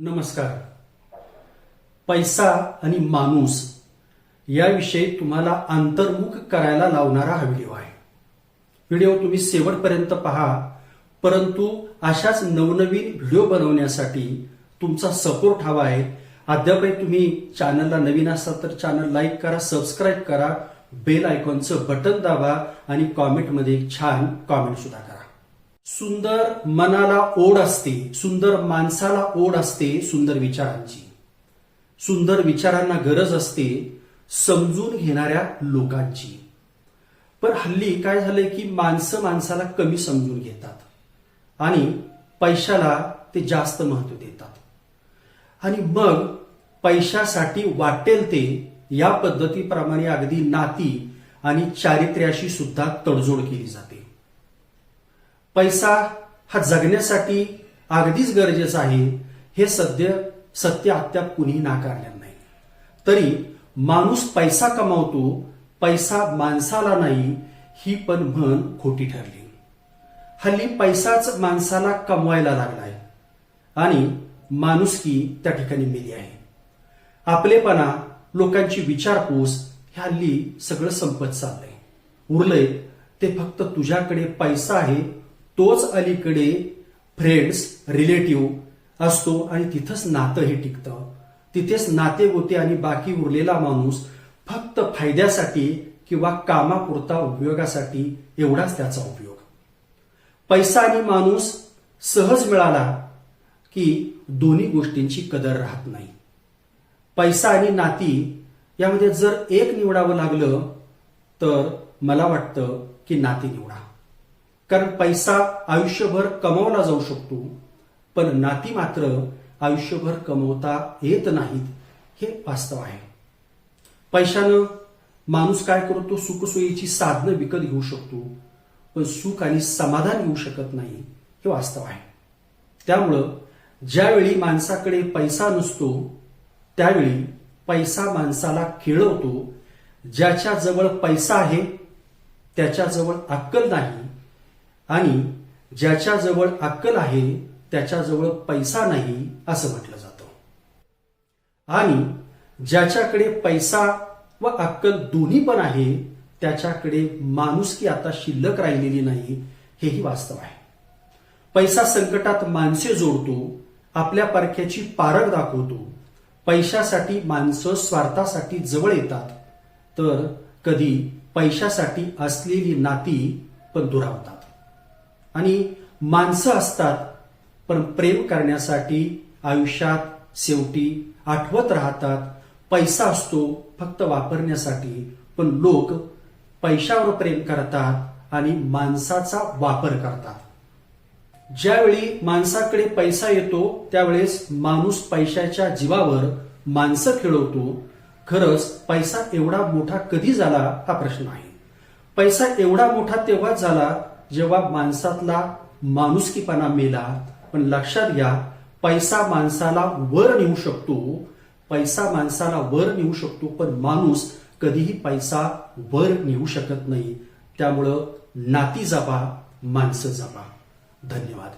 नमस्कार. पैसा आणि माणूस याविषयी तुम्हाला अंतर्मुख करायला लावणारा हा व्हिडिओ आहे. व्हिडिओ तुम्ही शेवटपर्यंत पहा परंतु अशाच नवनवीन व्हिडिओ बनवण्यासाठी तुमचा सपोर्ट हवा आहे. अद्यापही तुम्ही चॅनलला नवीन असाल तर चॅनल लाईक करा सबस्क्राईब करा बेल आयकॉनचं बटन दाबा आणि कॉमेंटमध्ये छान कॉमेंट सुद्धा करा. सुंदर मनाला ओढ असते सुंदर माणसाला ओढ असते सुंदर विचारांची. सुंदर विचारांना गरज असते समजून घेणाऱ्या लोकांची. पण हल्ली काय झालंय की माणसं माणसाला कमी समजून घेतात आणि पैशाला ते जास्त महत्त्व देतात. आणि मग पैशासाठी वाटेल ते या पद्धतीप्रमाणे अगदी नाती आणि चारित्र्याशी सुद्धा तडजोड केली जाते. पैसा हा जगण्यासाठी अगदीच गरजेचा आहे हे सध्या सत्य अद्याप कुणीही नाकारलेलं नाही. तरी माणूस पैसा कमावतो पैसा माणसाला नाही ही पण म्हण खोटी ठरली. हल्ली पैसाच माणसाला कमवायला लागलाय आणि माणुसकी त्या ठिकाणी मेली आहे. आपलेपणा लोकांची विचारपूस हे हल्ली सगळं संपत चाललंय. उरलंय ते फक्त तुझ्याकडे पैसा आहे तोच अलीकडे फ्रेंड्स रिलेटिव्ह असतो आणि तिथंच नातं हे टिकतं. तिथेच नाते गोते आणि बाकी उरलेला माणूस फक्त फायद्यासाठी किंवा कामापुरता उपयोगासाठी एवढाच त्याचा उपयोग. पैसा आणि माणूस सहज मिळाला की दोन्ही गोष्टींची कदर राहत नाही. पैसा आणि नाती यामध्ये जर एक निवडावं लागलं तर मला वाटतं की नाती निवडा. कारण पैसा आयुष्यभर कमवला जाऊ शकतो पण नाती मात्र आयुष्यभर कमवता येत नाहीत हे वास्तव आहे. पैशानं माणूस काय करतो सुखसोयीची साधनं विकत घेऊ शकतो पण सुख आणि समाधान घेऊ शकत नाही हे वास्तव आहे. त्यामुळं ज्यावेळी माणसाकडे पैसा नसतो त्यावेळी पैसा माणसाला खेळवतो ज्याच्याजवळ पैसा आहे त्याच्याजवळ अक्कल नाही आणि ज्याच्याजवळ अक्कल आहे त्याच्याजवळ पैसा नाही असं म्हटलं जातं. आणि ज्याच्याकडे पैसा व अक्कल दोन्ही पण आहे त्याच्याकडे माणुसकी आता शिल्लक राहिलेली नाही हेही वास्तव आहे. पैसा संकटात माणसे जोडतो आपल्या पारख्याची पारख दाखवतो पैशासाठी माणसं स्वार्थासाठी जवळ येतात तर कधी पैशासाठी असलेली नाती पण दुरावतात. आणि माणसं असतात पण प्रेम करण्यासाठी आयुष्यात शेवटी आठवत राहतात. पैसा असतो फक्त वापरण्यासाठी पण लोक पैशावर प्रेम करतात आणि माणसाचा वापर करतात. ज्यावेळी माणसाकडे पैसा येतो त्यावेळेस माणूस पैशाच्या जीवावर माणसं खेळवतो. खरंच पैसा एवढा मोठा कधी झाला हा प्रश्न आहे. पैसा एवढा मोठा तेव्हाच झाला जेव्हा माणसातला माणुसकीपणा मेला पण लक्षात घ्या पैसा माणसाला वर नेऊ शकतो पैसा माणसाला वर नेऊ शकतो पण माणूस कधीही पैसा वर नेऊ शकत नाही. त्यामुळं नाती जपा माणसं जपा. धन्यवाद.